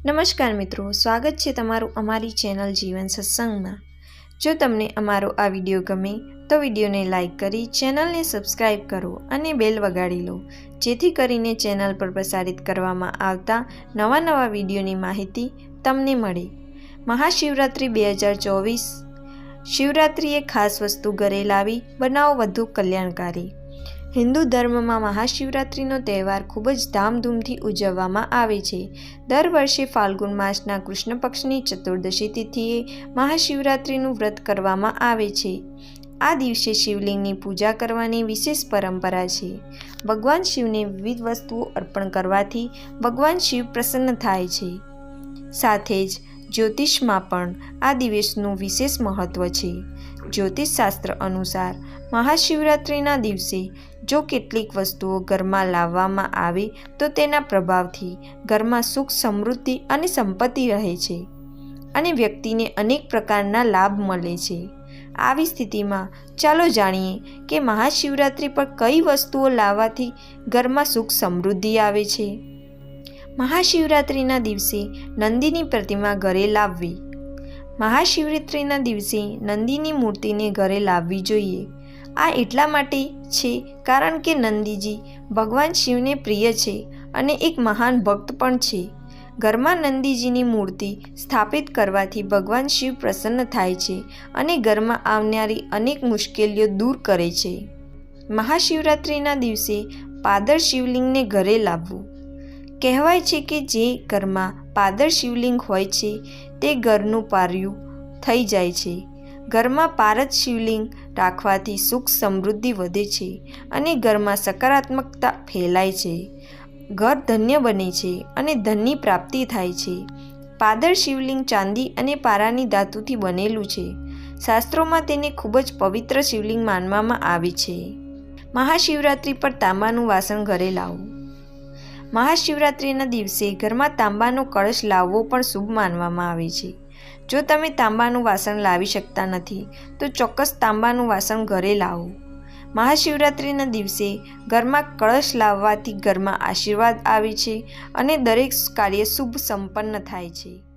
નમસ્કાર મિત્રો, સ્વાગત છે તમારું અમારી ચેનલ જીવન સત્સંગમાં. જો તમને અમારો આ વીડિયો ગમે, તો વિડીયોને લાઇક કરી ચેનલને સબસ્ક્રાઇબ કરો અને બેલ વગાડી લો, જેથી કરીને ચેનલ પર પ્રસારિત કરવામાં આવતા નવા નવા વિડીયોની માહિતી તમને મળે. મહાશિવરાત્રિ બે હજાર ચોવીસ, શિવરાત્રિએ ખાસ વસ્તુ ઘરે લાવી, બનાવો વધુ કલ્યાણકારી. હિન્દુ ધર્મમાં મહાશિવરાત્રિનો તહેવાર ખૂબ જ ધામધૂમથી ઉજવવામાં આવે છે. દર વર્ષે ફાલ્ગુન માસના કૃષ્ણ પક્ષની ચતુર્દશી તિથિએ મહાશિવરાત્રિનું વ્રત કરવામાં આવે છે. આ દિવસે શિવલિંગની પૂજા કરવાની વિશેષ પરંપરા છે. ભગવાન શિવને વિવિધ વસ્તુઓ અર્પણ કરવાથી ભગવાન શિવ પ્રસન્ન થાય છે. સાથે જ જ્યોતિષમાં પણ આ દિવસનું વિશેષ મહત્ત્વ છે. જ્યોતિષશાસ્ત્ર અનુસાર મહાશિવરાત્રિના દિવસે જો કેટલીક વસ્તુઓ ઘરમાં લાવવામાં આવે તો તેના પ્રભાવથી ઘરમાં સુખ, સમૃદ્ધિ અને સંપત્તિ રહે છે અને વ્યક્તિને અનેક પ્રકારના લાભ મળે છે. આવી સ્થિતિમાં ચાલો જાણીએ કે મહાશિવરાત્રિ પર કઈ વસ્તુઓ લાવવાથી ઘરમાં સુખ, સમૃદ્ધિ આવે છે. મહાશિવરાત્રિના દિવસે નંદીની પ્રતિમા ઘરે લાવવી મહાશિવરાત્રિના દિવસે નંદીની મૂર્તિને ઘરે લાવવી જોઈએ. આ એટલા માટે છે કારણ કે નંદીજી ભગવાન શિવને પ્રિય છે અને એક મહાન ભક્ત પણ છે. ઘરમાં નંદીજીની મૂર્તિ સ્થાપિત કરવાથી ભગવાન શિવ પ્રસન્ન થાય છે અને ઘરમાં આવનારી અનેક મુશ્કેલીઓ દૂર કરે છે. મહાશિવરાત્રિના દિવસે પાદર શિવલિંગને ઘરે લાવવું. કહેવાય છે કે જે ઘરમાં પાદર શિવલિંગ હોય છે, તે ઘરનું પાર્યું થઈ જાય છે. ઘરમાં પારદ શિવલિંગ રાખવાથી સુખ સમૃદ્ધિ વધે છે અને ઘરમાં સકારાત્મકતા ફેલાય છે. ઘર ધન્ય બને છે અને ધનની પ્રાપ્તિ થાય છે. પાદર શિવલિંગ ચાંદી અને પારાની ધાતુથી બનેલું છે. શાસ્ત્રોમાં તેને ખૂબ જ પવિત્ર શિવલિંગ માનવામાં આવે છે. મહાશિવરાત્રિ પર તાંબાનું વાસણ ઘરે લાવવું મહાશિવરાત્રિના દિવસે ઘરમાં તાંબાનો કળશ લાવવો પણ શુભ માનવામાં આવે છે. જો તમે તાંબાનું વાસણ લાવી શકતા નથી, તો ચોક્કસ તાંબાનું વાસણ ઘરે લાવો. મહાશિવરાત્રિના દિવસે ઘરમાં કળશ લાવવાથી ઘરમાં આશીર્વાદ આવે છે અને દરેક કાર્ય શુભ સંપન્ન થાય છે.